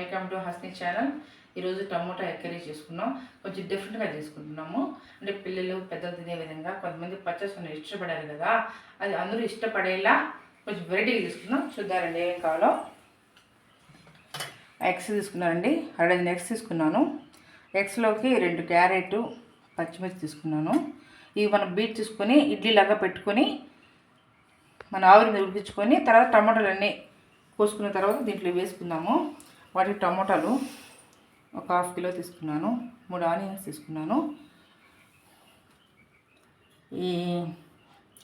Welcome to Hasni channel ఈరోజు tomato egg curry చేసుకున్నాం. కొంచెం డిఫరెంట్గా చేసుకుంటున్నాము. అంటే పిల్లలు పెద్దలు తినే విధంగా కొంతమంది పచ్చసొన్న ఇష్టపడారు కదా. అది అందరూ ఇష్టపడేలా కొంచెం వెరైటీగా తీసుకున్నాం చూద్దారండి ఏం కావాలో. ఎగ్స్ తీసుకున్నానండి. అరడజన్ ఎగ్స్ తీసుకున్నాను. ఎగ్స్లోకి రెండు క్యారెట్ పచ్చిమిర్చి తీసుకున్నాను. ఇవి మనం బీట్ తీసుకొని ఇడ్లీలాగా పెట్టుకొని మన ఆవిరి మీద ఉడికించుకొని తర్వాత టమాటాలన్నీ కోసుకున్న తర్వాత దీంట్లో వేసుకుందాము. వాటికి టమాటాలు ఒక హాఫ్ కిలో తీసుకున్నాను. మూడు ఆనియన్స్ తీసుకున్నాను. ఈ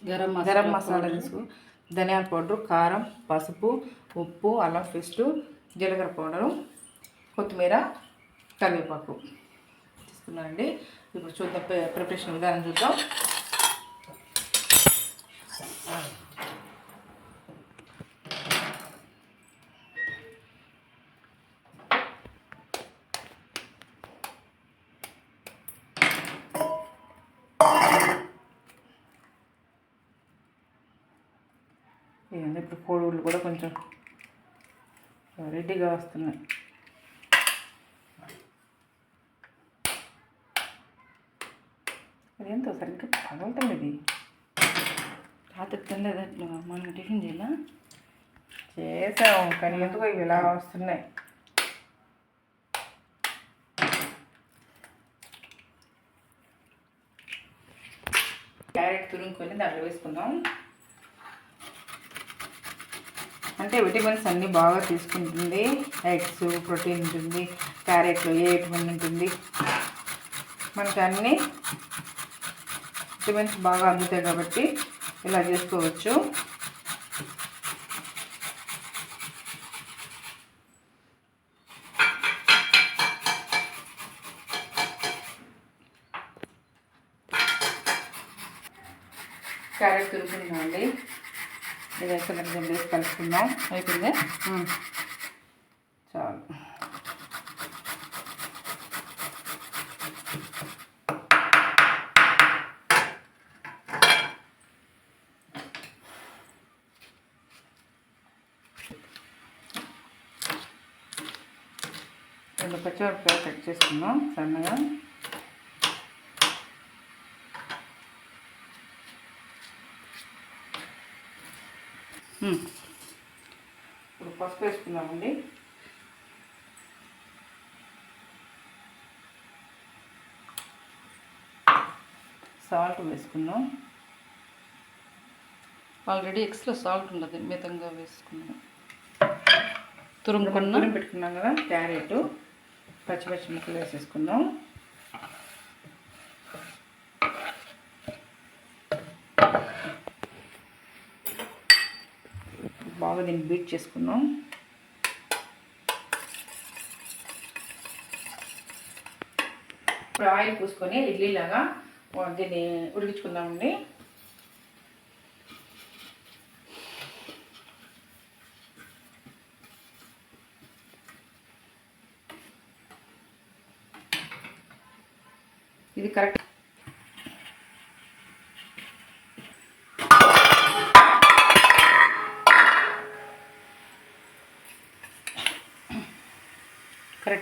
గరం గరం మసాలా తీసుకు ధనియాల పౌడరు కారం పసుపు ఉప్పు అల్లం పేస్టు జీలకర్ర పౌడరు కొత్తిమీర కరివేపాకు. తీసుకున్నానండి. ఇప్పుడు చూద్దాం ప్రి- ప్రిపరేషన్ విధానం చూద్దాం ఇదండి ఇప్పుడు కోడిగుడ్లు కూడా కొంచెం రెడీగా వస్తున్నాయి అదేంతో సరిగ్గా పగలుతుంది ఇది. రాత్రి తినలేదు అట్లా మనం టిఫిన్ చేయాలా? చేసాం కానీ ఎందుకో ఇవి ఇలా వస్తున్నాయి. క్యారెట్ తురుముకొని దాంట్లో వేసుకుందాం. అంటే విటమిన్స్ అన్నీ బాగా తీసుకుంటుంది. ఎగ్స్ ప్రోటీన్ ఉంటుంది క్యారెట్లో ఏ విటమిన్ ఉంటుంది. మనకి అన్నీ విటమిన్స్ బాగా అందుతాయి కాబట్టి ఇలా చేసుకోవచ్చు క్యారెట్ తురుముకుందామండి ఇది వేసుకున్న వేసి కలుపుకుందాం అయిపోయింది చాలు. రెండు పచ్చిమిరపకాయలు కట్ చేసుకుందాం సన్నగా. ఉమ్. పసుపు వేసుకుందామండి సాల్ట్ వేసుకుందాం. ఆల్రెడీ ఎక్స్లో సాల్ట్ ఉండదు మితంగా వేసుకున్నాను తురుముకున్న తురిమి పెట్టుకున్నాం కదా క్యారెట్ పచ్చిపచ్చి ముక్కలు వేసేసుకుందాం. బాగా దీన్ని బీట్ చేసుకున్నాం ఇప్పుడు ఆయిల్ పూసుకొని ఇడ్లీలాగా దీన్ని ఉడికించుకుందామండి ఇది కరెక్ట్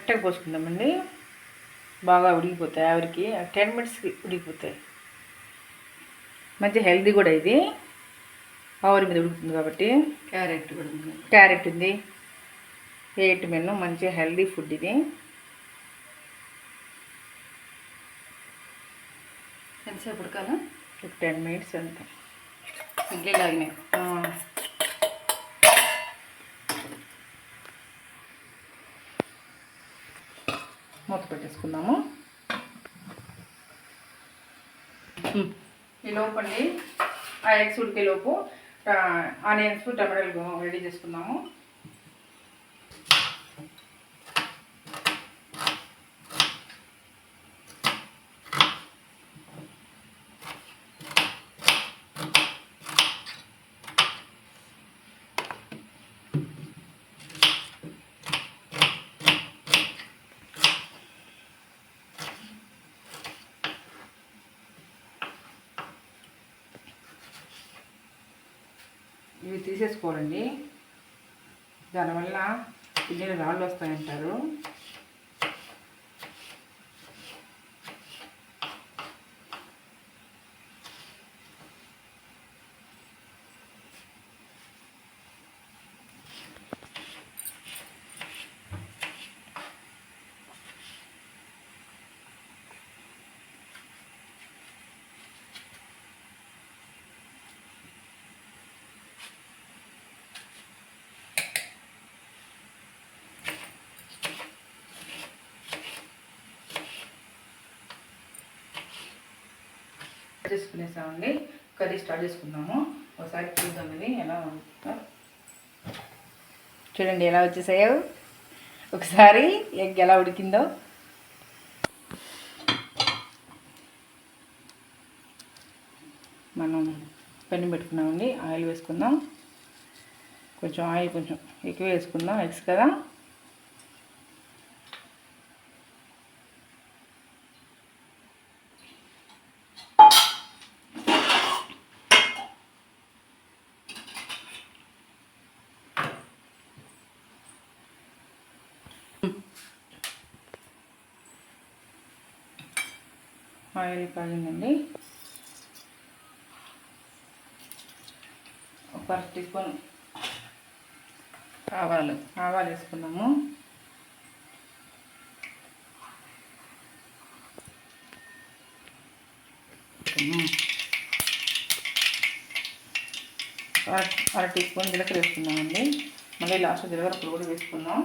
కరెక్ట్గా పోసుకుందామండి. బాగా ఉడికిపోతాయి ఆవిరికి. టెన్ మినిట్స్కి ఉడికిపోతాయి. మంచి హెల్దీ కూడా ఇది. ఆవిరి మీద ఉడుకుతుంది కాబట్టి. క్యారెట్ కూడా ఉంది. క్యారెట్ ఉంది. ఎయిట్ మెన్ మంచి హెల్దీ ఫుడ్ ఇది. ఎంతసేపు ఉడకాల? ఒక టెన్ మినిట్స్ అంతే. ఇడ్లీ లాగినాయి? మూత పెట్టేసుకుందాము ఈ లోపు అండి ఆ ఎగ్స్ ఉడికే లోపు ఆనియన్స్ టమాటాలు రెడీ చేసుకుందాము. ఇవి తీసేసుకోవాలండి దానివల్ల పిల్లలు రాళ్ళు వస్తాయంటారు. చేసుకునేసామండి. కర్రీ స్టార్ట్ చేసుకుందాము. ఒకసారి చూద్దాం ఇది ఎలా చూడండి ఎలా వచ్చేసాయో. ఒకసారి ఎగ్ ఎలా ఉడికిందో. మనం పెన్ను పెట్టుకున్నామండి. ఆయిల్ వేసుకుందాం. కొంచెం ఆయిల్ కొంచెం ఎక్కువ వేసుకుందాం. ఎగ్స్ కదా. ఆయిల్ కాగిందండి ఒక అర టీ స్పూన్ ఆవాలు ఆవాలు వేసుకున్నాము. అర అర టీ స్పూన్ జీలకర్ర వేసుకున్నామండి. మళ్ళీ లాస్ట్ జీలకర్ర పొడి కూడా వేసుకుందాం.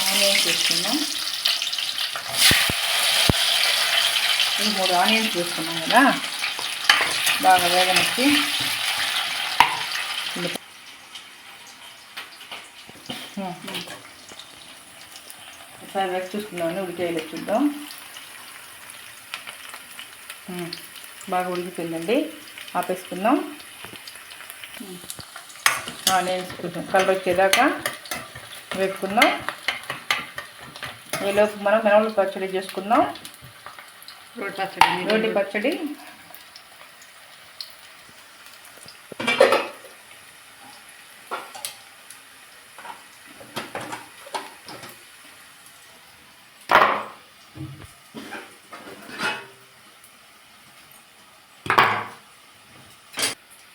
ఆనియన్స్ వేసుకుందాం. రెండు మూడు ఆనియన్స్ వేసుకున్నాం కదా. బాగా వేగనిచ్చి ఒకసారి వేసి చూసుకుందామని ఉడికేయాలి చూద్దాం. బాగా ఉడికిపోయిందండి. ఆపేసుకుందాం. ఆనియన్స్ కొంచెం కలర్ వచ్చేదాకా వేపుకుందాం ఈలోపు మనం మినవల పచ్చడి చేసుకుందాం. రోటి పచ్చడి రోటి పచ్చడి.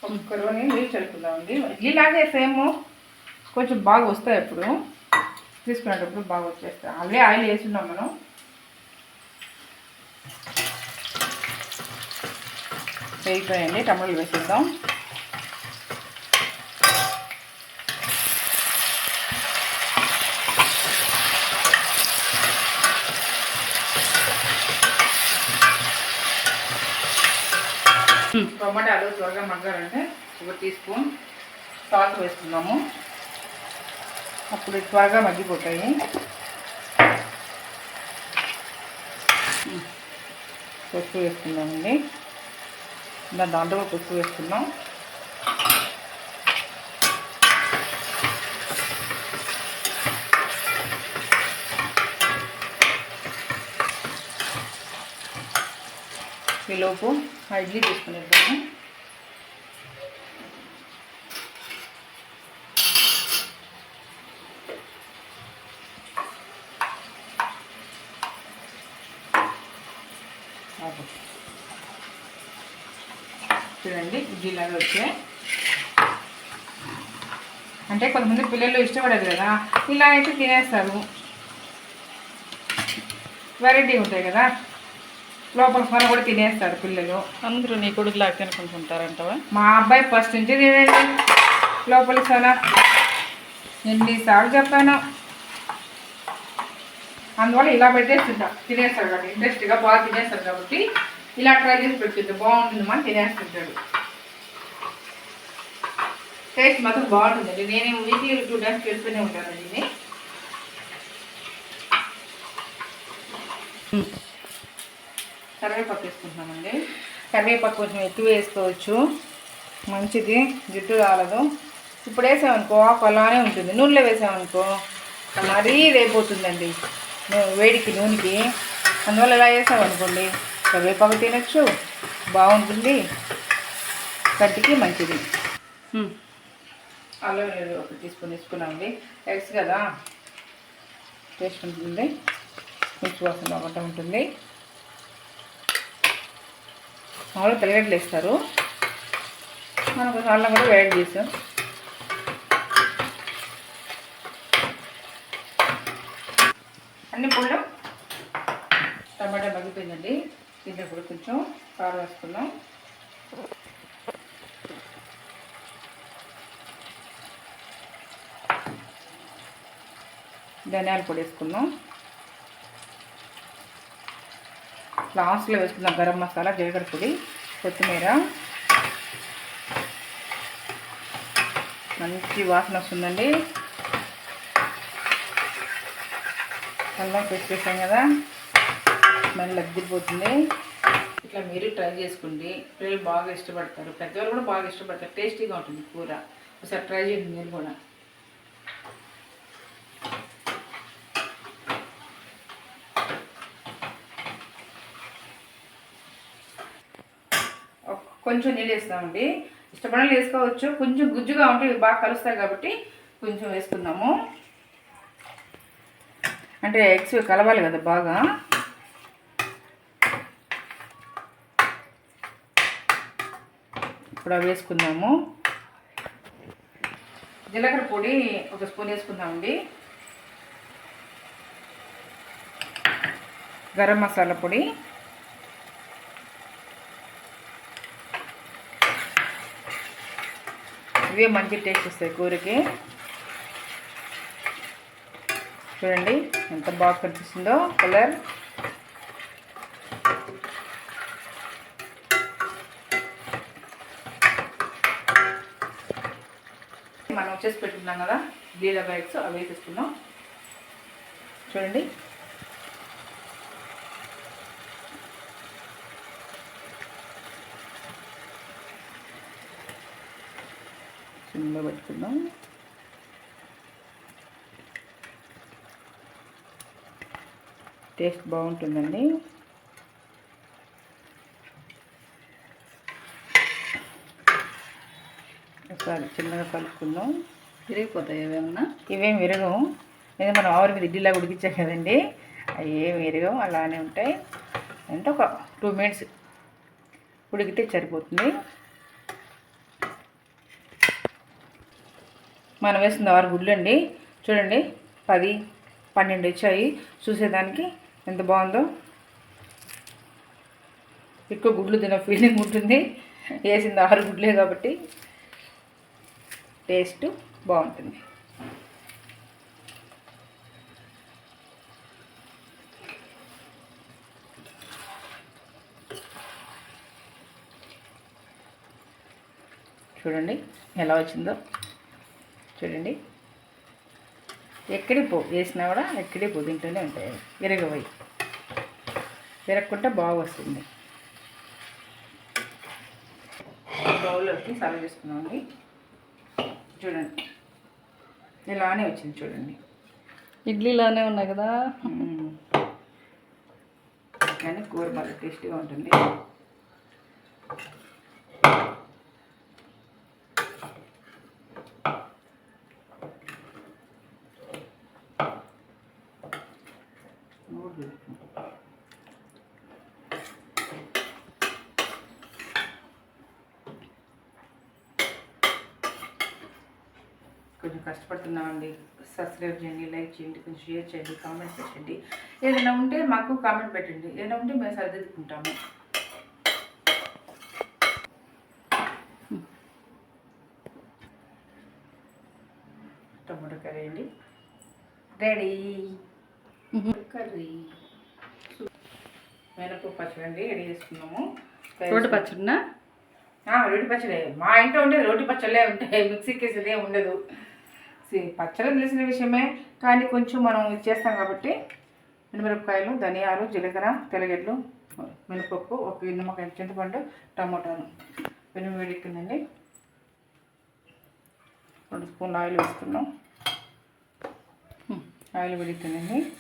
కుక్కర్లోని నీళ్ళు చల్లుకుందామండి. ఇడ్లీలాగే సేమ్ కొంచెం బాగా వస్తాయి అప్పుడు. తీసుకునేటప్పుడు బాగా వచ్చేస్తాయి. ఆల్రెడీ ఆయిల్ వేసున్నాం మనం. వేగిపోయండి టమాటాలు వేసేద్దాం. టమాటాలు త్వరగా మగ్గాలంటే ఒక టీ స్పూన్ సాల్ట్ వేసుకుందాము. అప్పుడు త్వరగా మగ్గిపోతాయి. పసుపు వేసుకుందామండి. ఇంకా దాంట్లో కూడా పసుపు వేసుకుందాం ఈలోపు ఆ ఇడ్లీ తీసుకునేద్దాము ఆపు. చూడండి ఇడ్లీలాగా వచ్చాయి. అంటే కొంతమంది పిల్లలు ఇష్టపడరు కదా ఇలా అయితే తినేస్తారు. వెరైటీ ఉంటాయి కదా లోపల ఫోన్ కూడా తినేస్తారు పిల్లలు. అందరూ నీ కొడుకు లాగా తినుకుంటుంటారంటవా? మా అబ్బాయి ఫస్ట్ నుంచి తినండి లోపల సోనా ఎన్నిసార్లు చెప్పాను. అందువల్ల ఇలా పెట్టేస్తుంటా. తినేస్తాడు కాబట్టి ఇంట్రెస్ట్గా బాగా తినేస్తాడు కాబట్టి ఇలా ట్రై చేసి పెడుతుంటే బాగుంటుంది తినేస్తుంటాడు టేస్ట్ మాత్రం బాగుంటుందండి నేనే వీక్లీ టూ టైమ్స్ చేస్తూనే ఉంటాను దీన్ని. కరివేపాకు వేసుకుంటున్నామండి. కరివేపాకు కొంచెం ఎక్కువ వేసుకోవచ్చు. మంచిది. జుట్టు రాలదు. ఇప్పుడు వేసామనుకో ఆకు అలానే ఉంటుంది. నూనెలో వేసామనుకో మరీ రేపోతుందండి అవుతుందండి వేడికి నూనెకి. అందువల్ల ఇలా వేసామనుకోండి కరివేపాకు తినచ్చు. బాగుంటుంది. కంటికి మంచిది. అల్లం వెల్లుల్లి ఒక టీ స్పూన్ తీసుకున్నామండి ఎగ్స్ కదా? టేస్ట్ ఉంటుంది. మిర్చి వాసన ఒకటి ఉంటుంది. మామూలుగా తెల్లగడ్డలు వేస్తారు. మనం కొంచెం అల్లం కూడా వేడి చేసాం. అన్ని పుల్ల టమాటా మగ్గిపోయిందండి. దీంట్లో కూడా కొంచెం కారం వేసుకున్నాం ధనియాల పొడి వేసుకున్నాం లాస్ట్లో వేసుకుందాం గరం మసాలా జీలకర్ర పొడి కొత్తిమీర. మంచి వాసన వస్తుందండి. అల్లం పేస్ట్ కదా. స్మెల్ లగ్గిపోతుంది ఇట్లా మీరు ట్రై చేసుకోండి. పిల్లలు బాగా ఇష్టపడతారు. పెద్దవాళ్ళు కూడా బాగా ఇష్టపడతారు. టేస్టీగా ఉంటుంది కూర. ఒకసారి ట్రై చేయండి మీరు కూడా. కొంచెం నీళ్ళు వేస్తామండి. ఇష్టపడిన వేసుకోవచ్చు. కొంచెం గుజ్జుగా ఉంటే ఇవి బాగా కలుస్తాయి కాబట్టి కొంచెం వేసుకుందాము. అంటే ఎగ్స్ కలవాలి కదా బాగా. ఇప్పుడు అవి వేసుకుందాము. జీలకర్ర పొడి ఒక స్పూన్ వేసుకుందామండి. గరం మసాలా పొడి. ఇవే మంచి టేస్ట్ వస్తాయి కూరకి. చూడండి ఎంత బాగా కనిపిస్తుందో కలర్. మనం పెట్టుకున్నాం కదా జీరా బ్యాగ్స్ అవి వేసేసుకున్నాం చూడండి. సిమ్లో పెట్టుకుందాం. టేస్ట్ బాగుంటుందండి. ఒకసారి చిన్నగా కలుపుకుందాం. విరిగిపోతాయి ఏమన్నా? ఇవేం విరగవు. ఇది మనం ఆవిరి మీద ఇడ్లీలా ఉడికించాం కదండి. అవి ఏం విరగవు అలానే ఉంటాయి. ఎంత? ఒక టూ మినిట్స్ ఉడికితే సరిపోతుంది. మనం వేసింది ఆరు గుడ్లు అండి చూడండి పది పన్నెండు వచ్చాయి. చూసేదానికి ఎంత బాగుందో. ఎక్కువ గుడ్లు తిన ఫీలింగ్ ఉంటుంది. వేసింది ఆరు గుడ్లే కాబట్టి. టేస్ట్ బాగుంటుంది. చూడండి ఎలా వచ్చిందో. చూడండి. ఎక్కడి పో వేసినా కూడా ఎక్కడి పో తింటూనే ఉంటాయి విరగబోయి విరగకుంటే బాగా వస్తుంది. బౌల్లోకి సర్వ్ చేసుకున్నామండి చూడండి. ఇలానే వచ్చింది చూడండి. ఇడ్లీలానే ఉన్నాయి కదా. కానీ కూర బాగా టేస్టీగా ఉంటుంది కొంచెం కష్టపడుతున్నామండి సబ్స్క్రైబ్ చేయండి లైక్ చేయండి కొంచెం షేర్ చేయండి కామెంట్ పెట్టండి ఏదైనా ఉంటే మాకు కామెంట్ పెట్టండి. ఏదైనా ఉంటే మేము సరిదిద్దుకుంటాము. టమాటో కర్రీ అండి. రెడీ. కర్రీ. మినపప్పు పచ్చడి అండి రెడీ చేసుకున్నాము. రోడ్డు పచ్చడినా? రోటి పచ్చడి. మా ఇంట్లో ఉండేది రోటి పచ్చళ్ళే ఉంటాయి. మిక్సీకి వేసేదే ఉండదు. పచ్చడి తెలిసిన విషయమే కానీ కొంచెం మనం ఇది చేస్తాం కాబట్టి మినమిరపకాయలు ధనియాలు జీలకర్ర తెల్లగడ్డలు మినపప్పు ఒక నిమ్మకాయ చింతపండు టమోటాలు. పెనుగు వేడెక్కిందండి. రెండు స్పూన్ ఆయిల్ వేసుకున్నాం. ఆయిల్ వేడెక్కిందండి.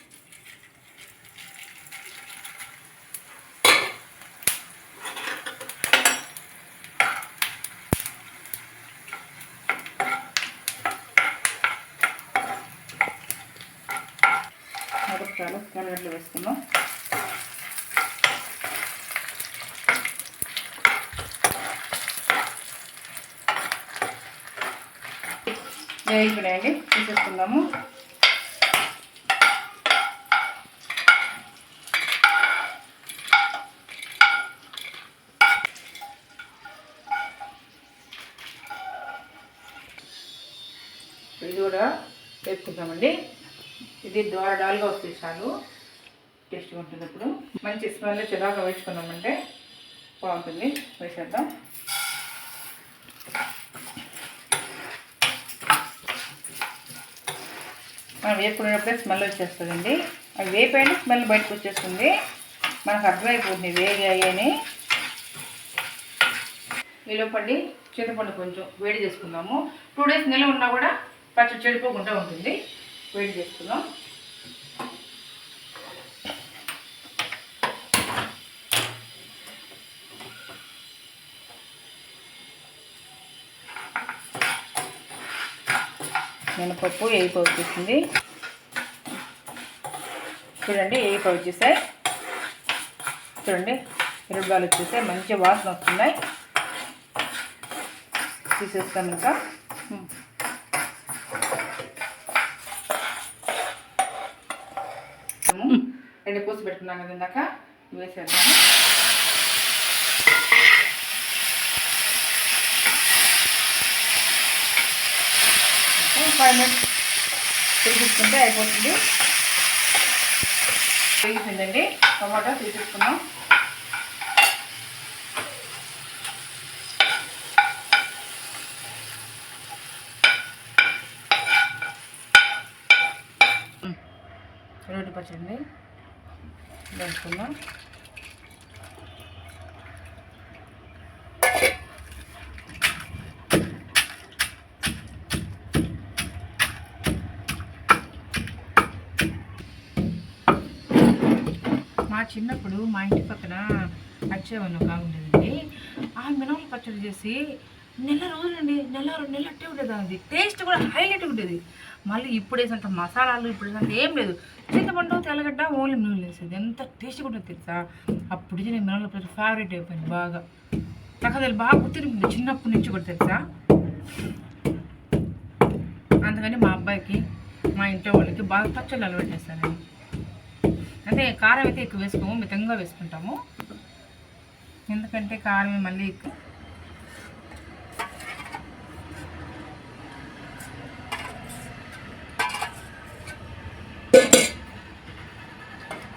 పచ్చిమిరపకాయలు తెల్లగడ్డలు వేసుకుందాం. వేగిపోయాయండి తీసేసుకుందాము. ఇది కూడా వేసుకుందామండి ఇది ద్వారా డాల్గా వస్తుంది చాలు. టేస్ట్గా ఉంటుంది ఇప్పుడు. మంచి స్మెల్ చిరాగా వేసుకున్నామంటే బాగుంటుంది. వేసేద్దాం. మనం వేసుకునేటప్పుడే స్మెల్ వచ్చేస్తుందండి. అవి వేపైనా స్మెల్ బయటకు వచ్చేస్తుంది. మనకు అర్థమైపోతుంది వేగాయి అని. నిలవపండి చింతపండు కొంచెం వేడి చేసుకుందాము. టూ డేస్ నిల్వ ఉన్నా కూడా పచ్చడి చెడిపోకుండా ఉంటుంది. వేడి చేసుకుందాం. మినపప్పు వేయిపో వచ్చేసింది చూడండి వేయిపో వచ్చేసాయి చూడండి మిరపకాయలు వచ్చేసాయి మంచి వాసన వస్తున్నాయి. తీసేస్తాం ఇంకా. రెండు పూసి పెట్టుకున్నాం కదా ఇందాక వేసేద్దాము. ఫైవ్ మినిట్స్ తీసేసుకుంటే అయిపోతుంది. వేగిపోయిందండి టమాటా తీసేసుకున్నాం రోడ్డు పచ్చడి వేసుకుందాం మా చిన్నప్పుడు మా ఇంటి పక్కన అచ్చేవన్న ఒక ఉండేదండి. ఆ మినవల పచ్చడి చేసి నెల రోజులండి నెల రెండు నెలలు అట్టే ఉండేది అది టేస్ట్ కూడా హైలైట్ ఉండేది. మళ్ళీ ఇప్పుడు వేసినంత మసాలాలు ఇప్పుడు వేసినంత ఏం లేదు. చింతపండు తెల్లగడ్డ ఓన్లీ నూనె వేసేది. ఎంత టేస్ట్గా ఉంటుంది తెలుసా? అప్పుడు నేను మినవల పచ్చడి ఫేవరెట్ అయిపోయింది బాగా. నాకు అది బాగా గుర్తుంది చిన్నప్పటి నుంచి కూడా తెలుసా? అందుకని మా అబ్బాయికి మా ఇంట్లో వాళ్ళకి బాగా పచ్చళ్ళు అలవాటు చేస్తానండి అంటే కారం అయితే ఎక్కువ వేసుకోము మితంగా వేసుకుంటాము. ఎందుకంటే కారం మళ్ళీ ఎక్కువ.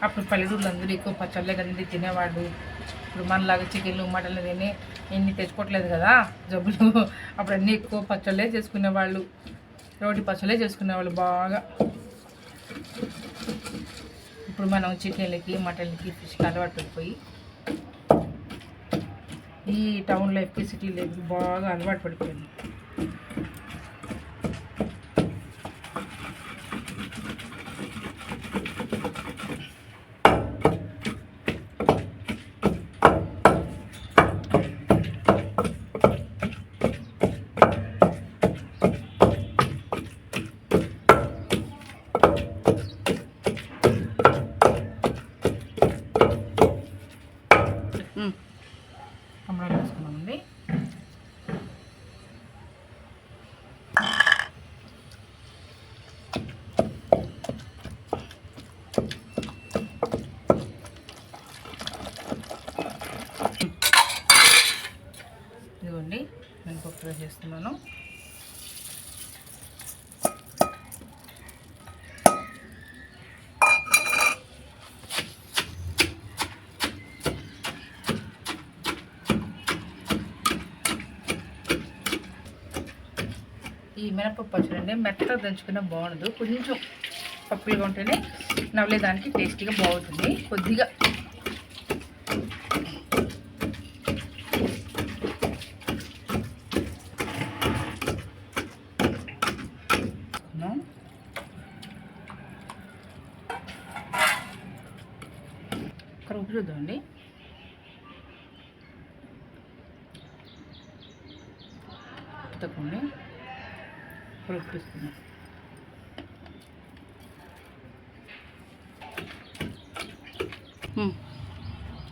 అప్పుడు పల్లెటూళ్ళు అందరూ ఎక్కువ పచ్చళ్ళే కదండి తినేవాడు ఇప్పుడు మనలాగా చికెన్లు మటన్లు తిని ఎన్ని తెచ్చుకోవట్లేదు కదా జబ్బులు. అప్పుడు అన్నీ ఎక్కువ పచ్చళ్ళే చేసుకునేవాళ్ళు. రోటి పచ్చళ్ళే చేసుకునేవాళ్ళు బాగా. ఇప్పుడు మనం చికెన్లకి మటన్లకి ఫిష్కి అలవాటు పడిపోయి ఈ టౌన్ లైఫ్కి సిటీ లైఫ్కి బాగా అలవాటు పడిపోయింది అమ్మడం వేసుకున్నామండి ఇదిగోండి నేను పప్పు చేస్తున్నాను ఈ మినపప్పు పచ్చడి మెత్తగా దంచుకున్న బాగుండదు. కొంచెం పప్పులుగా ఉంటేనే నవ్వలేదానికి టేస్టీగా బాగుంటుంది. కొద్దిగా వేసుకున్నాం. చూద్దామండి తక్కువండి. పులిపిస్తున్నా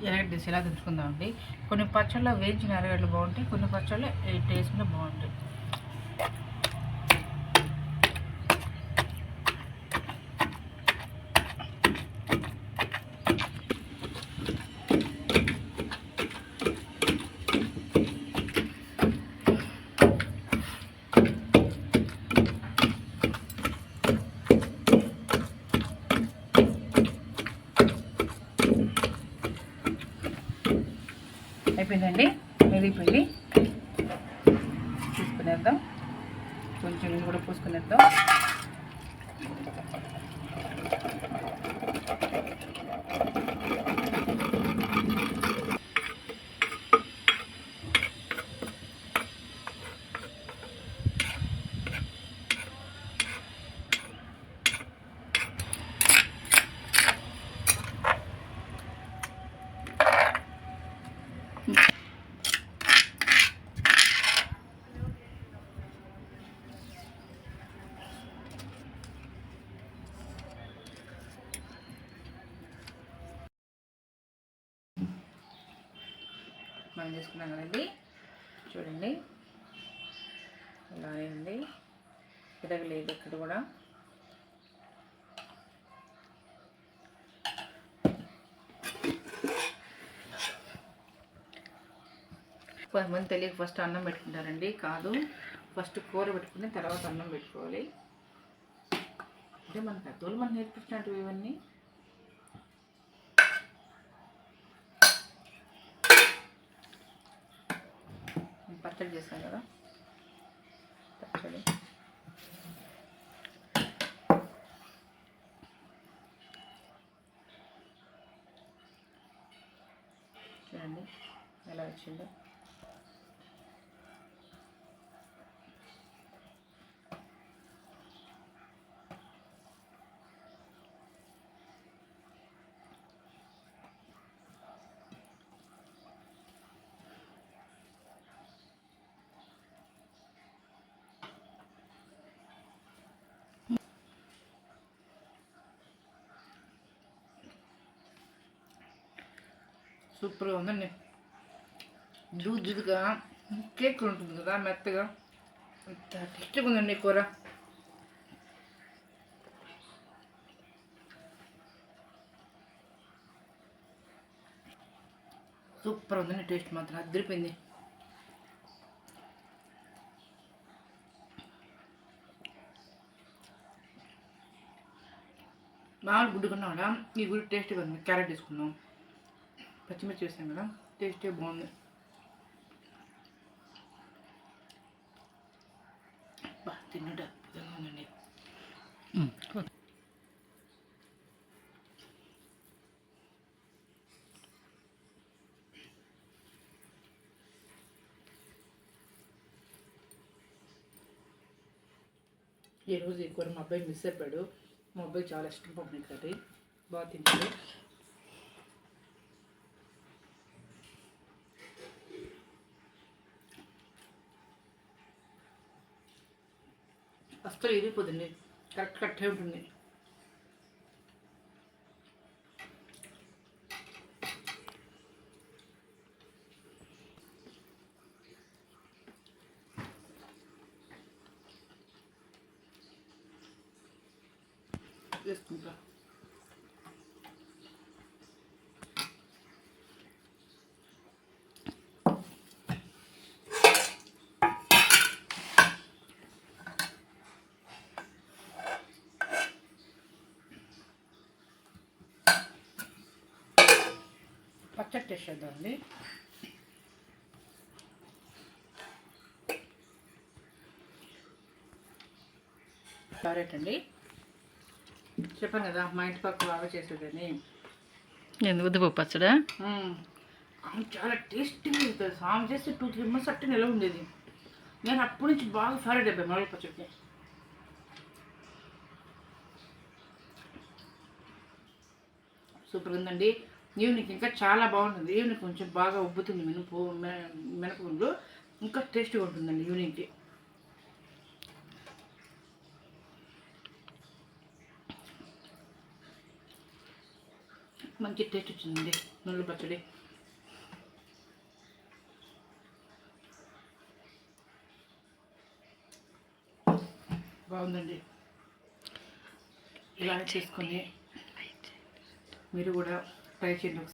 ఎరగడ్డ ఇలా దించుకుందామండి? కొన్ని పచ్చళ్ళ వేయించిన ఎరగడ్డలు బాగుంటాయి కొన్ని పచ్చళ్ళు టేస్ట్లో బాగుంటాయి. అయిపోయిందండి. మెదిగిపోయింది తీసుకునేద్దాం కొంచెం కూడా పూసుకునేద్దాం. మనం చేసుకున్నాం కదండి చూడండి. ఇలా అయింది. తిరగలేదు ఇక్కడ కూడా. కొంతమంది తెలియక ఫస్ట్ అన్నం పెట్టుకుంటారండి. కాదు. ఫస్ట్ కూర పెట్టుకుని తర్వాత అన్నం పెట్టుకోవాలి. అంటే మన పెద్దోళ్ళు మనం నేర్పించినట్టు ఇవన్నీ. పచ్చడి చేసాం కదా. పచ్చడి. చూడండి ఎలా వచ్చిందో. సూపర్గా ఉందండి. జూజుగా కేక్ ఉంటుంది కదా మెత్తగా. అంత టేస్ట్గా ఉందండి కూర. సూపర్ ఉందండి టేస్ట్ మాత్రం అదిరిపోయింది. మామూలు గుడ్డు కన్నా కూడా ఈ గుడ్డు టేస్ట్గా ఉంది. క్యారెట్ తీసుకున్నాం పచ్చిమిర్చి వేసాం కదా టేస్టే బాగుంది. బా తిన్నట్టు అద్భుతంగా ఉందండి. ఈరోజు ఈ కూర మా అబ్బాయి మిస్ అయిపోయాడు. మా అబ్బాయి చాలా ఇష్టం పంపిణీ కర్రీ బాగా తింటాడు అస్సలు ఇరిగిపోతుంది కరెక్ట్ కట్టే ఉంటుంది. పచ్చడి టేస్ట్ చేద్దామండి క్యారెట్ అండి. చెప్పాను కదా మా ఇంటి పక్క బాగా చేసేదని. ఎందుకు ఉద్దిపప్పు పచ్చడా. ఆమె చాలా టేస్టీగా ఉంటుంది. ఆమె చేస్తే టూ త్రీ మంత్స్ అట్టే నిలవ ఉండేది. నేను అప్పటి నుంచి బాగా ఫేవరెట్ అయిపోయాను మొదలు పచ్చడికి. సూపర్ ఉందండి. ఈవినింగ్ ఇంకా చాలా బాగుంటుంది. ఈవినింగ్ కొంచెం బాగా ఉబ్బుతుంది. మినపు మినపగుండ్లు ఇంకా టేస్ట్గా ఉంటుందండి ఈవినింగ్కి. మంచి టేస్ట్ వచ్చిందండి నువ్వుల పచ్చడి. బాగుందండి. ఇలా చేసుకొని మీరు కూడా ట్రై చేయండి ఒకసారి.